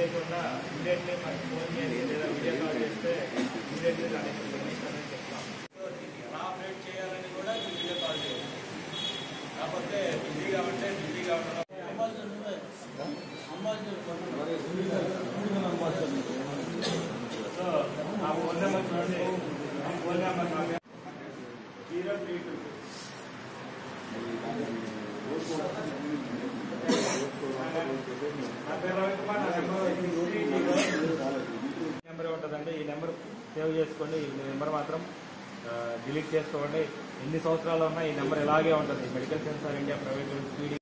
వదిలేయకుండా immediately మనకి phone చేసి లేదా వీడియో కాల్ చేస్తే ఇమీడియట్లీ దానికి ఇన్ఫర్మేషన్ అనేది చెప్తాం. సో దీన్ని ఎలా ఆపరేట్ చేయాలని కూడా మీరు వీడియో కాల్ చేయాలి కాకపోతే బిజీగా ఉంటే బిజీగా ఉండడం సో ఆ ఫోన్ నెంబర్ చూడండి. ఆ phone number zero three two నా పేరు రవికుమార్ నా నెంబర్ నెంబర్ ఉంటుందండి ఈ నెంబర్ సేవ్ చేసుకోండి. ఈ నెంబర్ మాత్రం డిలీట్ చేసుకోండి. ఎన్ని సంవత్సరాలు ఉన్నా ఈ నెంబర్ ఇలాగే ఉంటుంది. Medical sensor India private speed.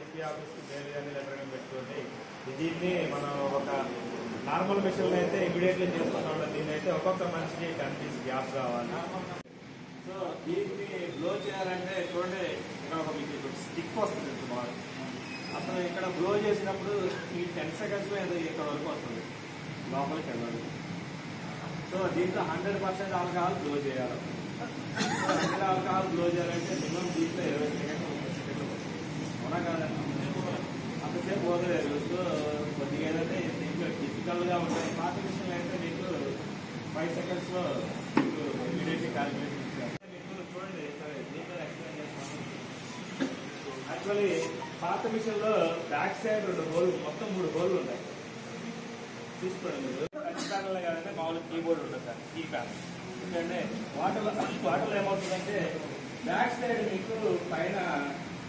SP ఆఫీస్కి కానీ లెటర్ పెట్టుకోండి. దీన్ని మనం ఒక నార్మల్ మిషన్లో అయితే ఇమీడియట్లీ చేసుకున్నాం దీన్ని అయితే ఒక్కొక్క మనిషికి టెన్ పీస్ గ్యాప్ కావాలి. సో దీన్ని బ్లో చేయాలంటే చూడండి ఇక్కడ ఒక మీకు స్టిక్ వస్తుంది ఇక్కడ బాగా. అసలు ఇక్కడ బ్లో చేసినప్పుడు ఈ టెన్ సెకండ్స్లో ఏదో ఇక్కడ వరకు వస్తుంది. లోపలికి వెళ్ళాలి. సో దీంట్లో హండ్రెడ్ పర్సెంట్ ఆల్కహాల్ బ్లో చేయాలి. హండ్రెడ్ ఆల్కహాల్ బ్లో చేయాలంటే మినిమం దీంట్లో ఇరవై సెకండ్లు ముప్పై సెకండ్లు అవునా కాదండి అంతసేపు పోతలేదు సో కొద్దిగా ఏదంటే దీంట్లో ఫిజికల్గా ఉంటాయి పాత విషయంలో అయితే మీకు ఫైవ్ సెకండ్స్లో మీకు ఇమీడియట్లీ క్యాలిక్యులేట్ ఇస్తారు మీకు చూడండి సరే దీంట్లో ఎక్స్ప్లెయిన్ చేస్తాను యాక్చువల్లీ పాత మిషన్లో బ్యాక్ సైడ్ రెండు హోల్ మొత్తం మూడు హోల్ ఉన్నాయి. చూసుకోండి మీరు. టచ్ ప్యానల్ కాదంటే మామూలు కీబోర్డ్ ఉంటుంది సార్ కీ ప్యానల్ ఎందుకంటే వాటర్ వాటర్లో ఏమవుతుందంటే బ్యాక్ సైడ్ మీకు పైన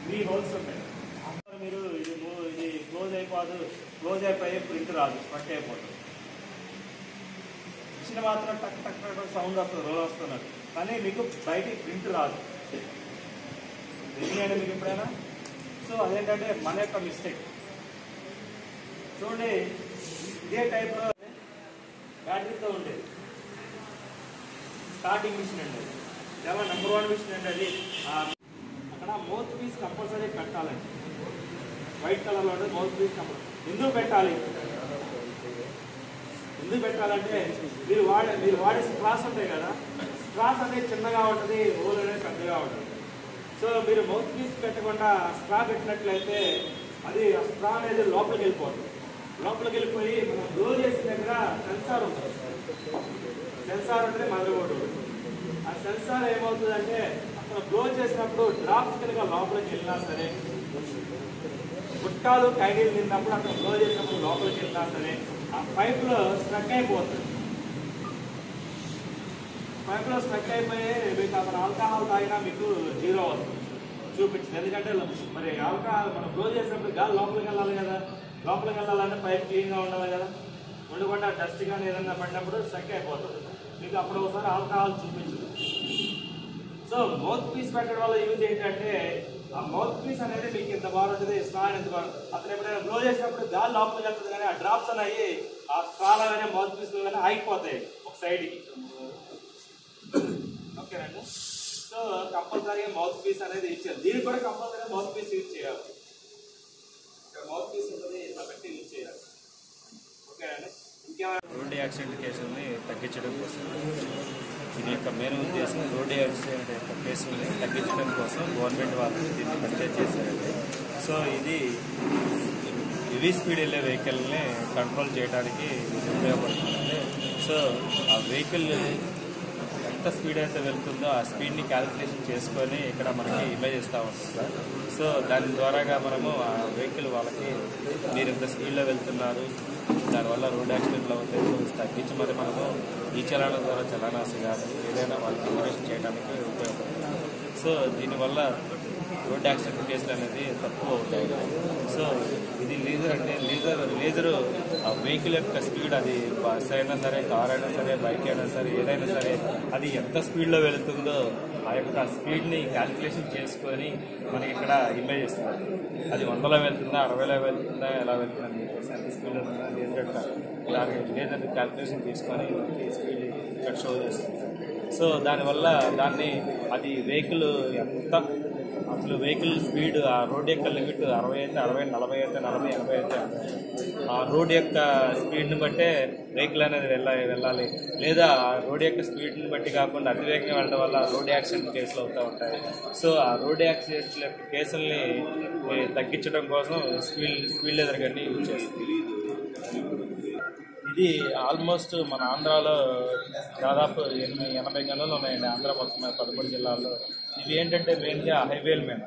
త్రీ హోల్స్ ఉంటాయి. అప్పుడు మీరు ఇది ఇది క్లోజ్ అయిపోదు క్లోజ్ అయిపోయి ప్రింట్ రాదు స్పట్ అయిపోతుంది మిషన్ మాత్రం టక్ టక్ టక్ సౌండ్ వస్తుంది రోల్ వస్తున్నారు కానీ మీకు బయటికి ప్రింట్ రాదు. తెలియండి మీకు ఎప్పుడైనా? సో అదేంటంటే మన యొక్క మిస్టేక్ చూడండి ఇదే టైప్లో బ్యాటరీతో ఉండేది స్టార్టింగ్ మిషన్ అండి చాలా నెంబర్ వన్ మిషన్ అండి అది. అక్కడ మౌత్ పీస్ కంపల్సరీ పెట్టాలండి వైట్ కలర్లో ఉండే మౌత్ పీస్ కంపల్సరీ ఎందుకు పెట్టాలి? ఎందుకు పెట్టాలంటే మీరు వాడే మీరు వాడే స్ట్రాస్ ఉంటాయి కదా స్ట్రాస్ అనేది చిన్నగా ఉంటుంది రోల్ అనేది పెద్దగా ఉంటుంది. సో మీరు మౌత్ పీస్ పెట్టకుండా స్ట్రా పెట్టినట్లయితే అది ఆ స్ట్రా అనేది లోపలికి వెళ్ళిపోతుంది లోపలికి వెళ్ళిపోయి మనం బ్లో చేసిన దగ్గర సెన్సార్ ఉంటుంది. సెన్సార్ అంటే మదరబోర్డు. ఆ సెన్సార్ ఏమవుతుందంటే అక్కడ గ్లో చేసినప్పుడు డ్రాప్స్ కనుక లోపలికి వెళ్ళినా సరే పుట్టాలు కైడీలు తిన్నప్పుడు అక్కడ గ్లో చేసినప్పుడు లోపలికి వెళ్ళినా సరే ఆ పైప్లో స్ట్రక్ అయిపోతుంది. పైపులో స్ట్రక్ అయిపోయి మీకు అక్కడ ఆల్కహాల్ తాగినా మీకు జీరో అవుతుంది చూపించింది. ఎందుకంటే మరి ఆల్కహాల్ మనం క్లోజ్ చేసినప్పుడు గాలి లోపలికి వెళ్ళాలి కదా. లోపలికి వెళ్ళాలంటే పైప్ క్లీన్గా ఉండాలి కదా. ఉండకుండా డస్ట్ కానీ ఏదైనా పడినప్పుడు స్ట్రక్ అయిపోతుంది. మీకు అప్పుడు ఒకసారి ఆల్కహాల్ చూపించదు సో మౌత్ పీస్ పెట్టడం వల్ల యూజ్ ఏంటంటే ఆ మౌత్ పీస్ అనేది మీకు ఇంత బాగుంటుంది స్నాన్ ఎంత బాగుంటుంది అతను ఎప్పుడైనా బ్లో చేసినప్పుడు గాలి లోపలికి వెళ్తుంది కానీ ఆ డ్రాప్స్ అనేవి ఆ స్ట్రాలో కానీ మౌత్ పీస్ కానీ ఆగిపోతాయి ఒక సైడ్కి ఇచ్చారండి సో కంపల్సరీగా మౌత్ పీస్ అనేది ఇచ్చారు. దీనికి కూడా కంపల్సరీగా మౌత్ పీస్ యూజ్ చేయాలి. ఇక్కడ మౌత్ పీస్ ఉంటుంది ఇట్లా పెట్టి యూజ్ చేయాలి. ఓకేనండి ఇంకేమైనా రోడ్డు యాక్సిడెంట్ కేసుల్ని తగ్గించడం కోసం ఇది యొక్క మెయిన్ ఉద్దేశం రోడ్డు యాక్సిడెంట్ యొక్క కేసుల్ని తగ్గించడం కోసం గవర్నమెంట్ వాళ్ళు దీన్ని పర్చేజ్ చేశారండి. సో ఇది హెవీ స్పీడ్ వెళ్ళే వెహికల్ని కంట్రోల్ చేయడానికి ఉపయోగపడుతుందండి. ఉపయోగపడుతుంది సో ఆ వెహికల్ ఎంత స్పీడ్ అయితే వెళ్తుందో ఆ స్పీడ్ని క్యాలిక్యులేషన్ చేసుకొని ఇక్కడ మనకి ఇమేజ్ ఇస్తూ ఉంటుంది సార్. సో దాని ద్వారాగా మనము ఆ వెహికల్ వాళ్ళకి మీరు ఇంత స్పీడ్లో వెళ్తున్నారు దానివల్ల రోడ్ యాక్సిడెంట్లు అవుతాయి తగ్గించి మరి మనము ఈ చలాన ద్వారా చలానాసి కానీ ఏదైనా వాళ్ళకి ఇన్ఫర్మేషన్ చేయడానికి ఉపయోగపడుతుంది. సో దీనివల్ల రోడ్ యాక్సిడెంట్ కేసులు అనేది తక్కువ అవుతాయి. సో ఇది లీజర్ అంటే లీజర్ లేజర్ ఆ వెహికల్ యొక్క స్పీడ్ అది బస్ అయినా సరే కార్ అయినా సరే బైక్ అయినా సరే ఏదైనా సరే అది ఎంత స్పీడ్లో వెళుతుందో ఆ యొక్క స్పీడ్ని క్యాలిక్యులేషన్ చేసుకొని మనకి ఇక్కడ ఇమేజ్ ఇస్తుంది. అది వందలో వెళ్తుందా అరవైలో వెళ్తుందా ఎలా వెళ్తుందా అని చెప్పేసి ఎంత స్పీడ్లో వెళ్తుందా లేజర్ యొక్క లేజర్ క్యాలిక్యులేషన్ తీసుకొని మనకి స్పీడ్ ఇక్కడ షో చేస్తుంది. సో దానివల్ల దాన్ని అది వెహికల్ ఎంత అసలు వెహికల్ స్పీడ్ ఆ రోడ్ యొక్క లిమిట్ అరవై అయితే అరవై నలభై అయితే నలభై ఎనభై అయితే ఆ రోడ్ యొక్క స్పీడ్ని బట్టే వెహికల్ అనేది వెళ్ళాలి వెళ్ళాలి. లేదా ఆ రోడ్ యొక్క స్పీడ్ని బట్టి కాకుండా అతివేగంగా వెళ్ళడం వల్ల రోడ్ యాక్సిడెంట్ కేసులు అవుతూ ఉంటాయి. సో ఆ రోడ్ యాక్సిడెంట్ల యొక్క కేసుల్ని తగ్గించడం కోసం స్పీడ్ స్పీడ్ లెదర్ గన్ని యూజ్ చేస్తుంది ఇది ఆల్మోస్ట్ మన ఆంధ్రాలో దాదాపు ఎనభై ఎనభై గనులు ఉన్నాయండి. ఆంధ్ర మొత్తం పదమూడు జిల్లాల్లో. ఇవి ఏంటంటే మెయిన్గా హైవేల మీద.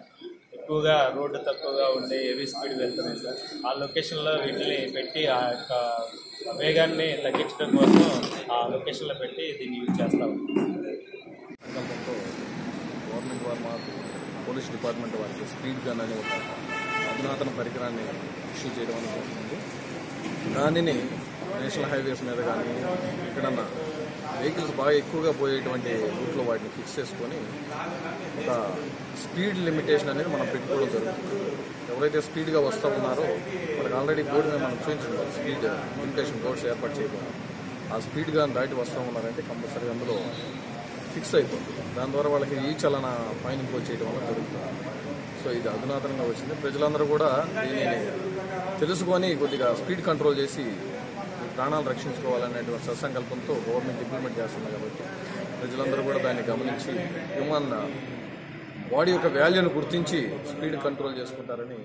ఎక్కువగా రోడ్డు తక్కువగా ఉండి హెవీ స్పీడ్ వెళ్తున్నాయి సార్ ఆ లొకేషన్లో వీటిని పెట్టి ఆ యొక్క వేగాన్ని తగ్గించడం కోసం ఆ లొకేషన్లో పెట్టి దీన్ని యూజ్ చేస్తాం సంకల్పంతో గవర్నమెంట్ వారు మాకు పోలీస్ డిపార్ట్మెంట్ వారికి స్పీడ్ గన్ అనే ఒక అధునాతన పరికరాన్ని ఇష్యూ చేయడం అనేది దానిని నేషనల్ హైవేస్ మీద కానీ ఎక్కడన్నా వెహికల్స్ బాగా ఎక్కువగా పోయేటువంటి రూట్లో వాటిని ఫిక్స్ చేసుకొని ఒక స్పీడ్ లిమిటేషన్ అనేది మనం పెట్టుకోవడం జరుగుతుంది. ఎవరైతే స్పీడ్గా వస్తూ ఉన్నారో వాళ్ళకి ఆల్రెడీ బోర్డు మీద మనం చూపించడం. స్పీడ్ లిమిటేషన్ బోర్డ్స్ ఏర్పాటు చేయకుండా ఆ స్పీడ్గా దాటి వస్తూ ఉన్నారంటే కంపల్సరీ అందులో ఫిక్స్ అయిపోతుంది. దాని ద్వారా వాళ్ళకి ఈ చలన ఫైన్ ఇంపోజ్ చేయడం వల్ల జరుగుతుంది. సో ఇది అధునాతనంగా వచ్చింది. ప్రజలందరూ కూడా దీనిని తెలుసుకొని కొద్దిగా స్పీడ్ కంట్రోల్ చేసి ప్రాణాలు రక్షించుకోవాలనేటువంటి సత్సంకల్పంతో గవర్నమెంట్ ఇంప్లిమెంట్ చేస్తుంది కాబట్టి ప్రజలందరూ కూడా దాన్ని గమనించి హ్యూమన్ బాడీ యొక్క వాల్యూను గుర్తించి స్పీడ్ కంట్రోల్ చేసుకుంటారని